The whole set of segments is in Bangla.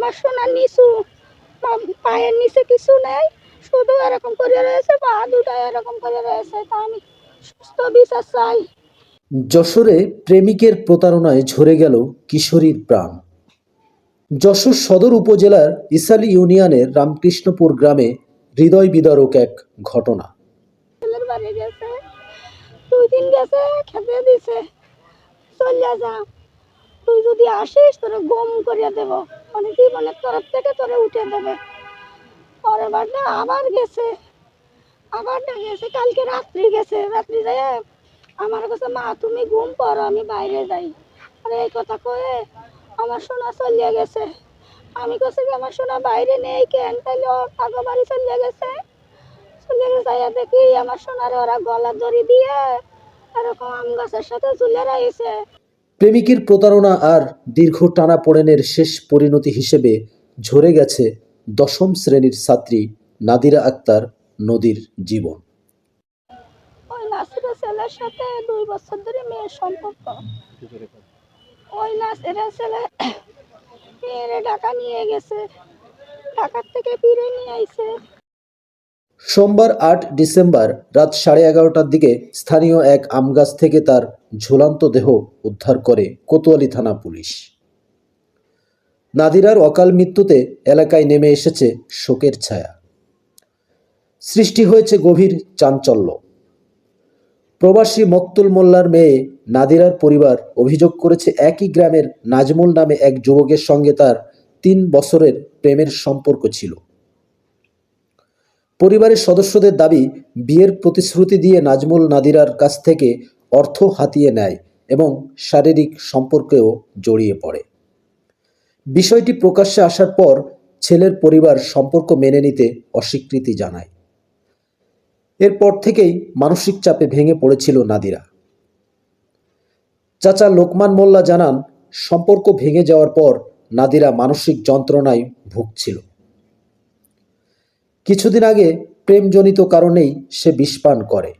আমার সোনা নিচু পায়ের নিচে কিছু নেই শুধু এরকম করে রয়েছে পা দুটো এরকম করে রয়েছে তা আমি সুস্থ বিচার চাই। যশোরে প্রেমিকের প্রতারণায় ঝরে গেল কিশোরীর প্রাণ। যশোর সদর উপজেলার ইসালি ইউনিয়নের রামকৃষ্ণপুর গ্রামে হৃদয় বিদারক এক ঘটনা। দুই দিন গেছে খেতে দিছে। চলিয়া যা। তুই যদি আসিস তোরে গম করিয়া দেব। মানে জীবনের তরফ থেকে তোরে উঠে দেবে। পরের বারটা আবার গেছে। আবার না গেছে, কালকে রাত্রি গেছে। রাত্রি যায় আমার কাছে, মা, তুমি ঘুম পড়ো, আমি বাইরে যাই। আর এই কথা কয়ে আমার সোনা চলিয়া গেছে। আমি কাছে কি আমার সোনা বাইরে নেই কেন? তাহলে ও আগো বাড়ি চলিয়া গেছে। চলে যাইয়া দেখি আমার সোনারে ওরা গলা দড়ি দিয়ে এরকম আম গাছের সাথে ঝুলে রাখছে প্রেমিকের প্রতারণা আর দীর্ঘ টানা পড়েনের শেষ পরিণতি হিসেবে ঝরে গেছে দশম শ্রেণির ছাত্রী নাদিরা আক্তার নদীর জীবন। ওই নাসিরের ছেলের সাথে দুই বছর ধরে মেয়ের সম্পর্ক। ওই নাসিরের ছেলে মেয়েরে ঢাকা নিয়ে গেছে। ঢাকার থেকে ফিরে নিয়ে আইছে। সোমবার আট ডিসেম্বর রাত সাড়ে এগারোটার দিকে স্থানীয় এক আমগাছ থেকে তার ঝুলান্ত দেহ উদ্ধার করে কোতোয়ালি থানা পুলিশ। নাদিরার অকাল মৃত্যুতে এলাকায় নেমে এসেছে শোকের ছায়া। সৃষ্টি হয়েছে গভীর চাঞ্চল্য। প্রবাসী মক্তুল মোল্লার মেয়ে নাদিরার পরিবার অভিযোগ করেছে একই গ্রামের নাজমুল নামে এক যুবকের সঙ্গে তার তিন বছরের প্রেমের সম্পর্ক ছিল। পরিবারের সদস্যদের দাবি, বিয়ের প্রতিশ্রুতি দিয়ে নাজমুল নাদিরার কাছ থেকে অর্থ হাতিয়ে নেয় এবং শারীরিক সম্পর্কেও জড়িয়ে পড়ে। বিষয়টি প্রকাশ্যে আসার পর ছেলের পরিবার সম্পর্ক মেনে নিতে অস্বীকৃতি জানায়। এরপর থেকেই মানসিক চাপে ভেঙে পড়েছিল নাদিরা। চাচা লোকমান মোল্লা জানান, সম্পর্ক ভেঙে যাওয়ার পর নাদিরা মানসিক যন্ত্রণায় ভুগছিল। কিছুদিন আগে প্রেমজনিত কারণেই সে বিষপান করে।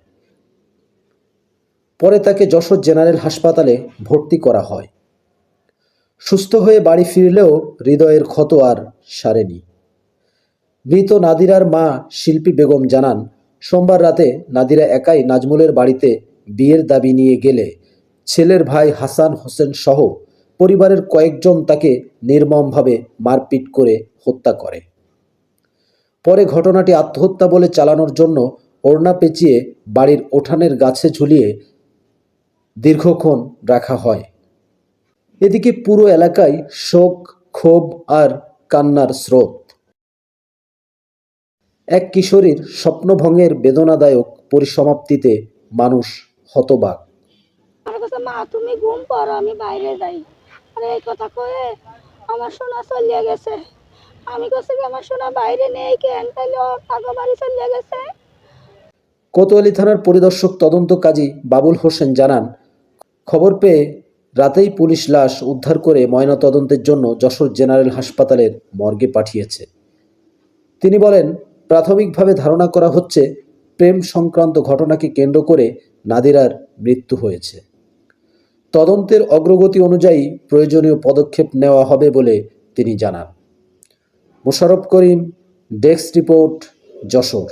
পরে তাকে যশোর জেনারেল হাসপাতালে ভর্তি করা হয়। সুস্থ হয়ে বাড়ি ফিরলেও হৃদয়ের ক্ষত আর সারেনি। মৃত নাদিরার মা শিল্পী বেগম জানান, সোমবার রাতে নাদিরা একাই নাজমুলের বাড়িতে বিয়ের দাবি নিয়ে গেলে ছেলের ভাই হাসান হোসেন সহ পরিবারের কয়েকজন তাকে নির্মমভাবে মারপিট করে হত্যা করে। পরে ঘটনাটি আত্মহত্যা বলে চালানোর জন্য ওড়না পেঁচিয়ে বাড়ির ওঠানের গাছে ঝুলিয়ে দীর্ঘক্ষণ রাখা হয়। এদিকে পুরো এলাকায় শোক, ক্ষোভ আর কান্নার স্রোত। এক কিশোরীর স্বপ্নভঙ্গের বেদনাদায়ক পরিসমাপ্তিতে মানুষ হতবাক। আমি বাইরে যাই। আমার চলিয়া গেছে। কোতোয়ালি থানার পরিদর্শক তদন্ত কাজী বাবুল হোসেন জানান, খবর পেয়ে রাতেই পুলিশ লাশ উদ্ধার করে ময়নাতদন্তের জন্য যশোর জেনারেল হাসপাতালের মর্গে পাঠিয়েছে। তিনি বলেন, প্রাথমিকভাবে ধারণা করা হচ্ছে, প্রেম সংক্রান্ত ঘটনাকে কেন্দ্র করে নাদিরার মৃত্যু হয়েছে। তদন্তের অগ্রগতি অনুযায়ী প্রয়োজনীয় পদক্ষেপ নেওয়া হবে বলে তিনি জানান। Mosharraf Karim desk report Jashore.